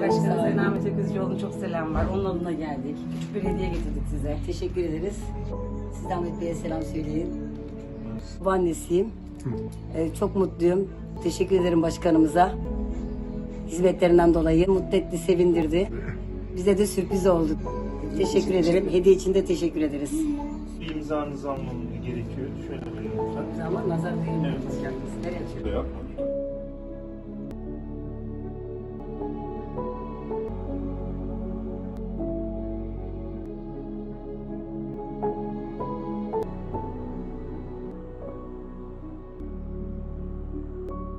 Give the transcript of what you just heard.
Başkanı Sağ Sayın olun. Ahmet Öküzcüoğlu'nun çok selam var. Onun adına geldik. Küçük bir hediye getirdik size. Teşekkür ederiz. Siz de Ahmet Bey'e selam söyleyin. Babaannesiyim. Ee, çok mutluyum. Teşekkür ederim başkanımıza. Hizmetlerinden dolayı mutlu etti, sevindirdi. Bize de sürpriz oldu. Teşekkür ederim. Hediye için de teşekkür ederiz. Bir imzanızı almam gerekiyor. Şöyle verin lütfen. Zaman nazar değmeyin. Evet. Nereye?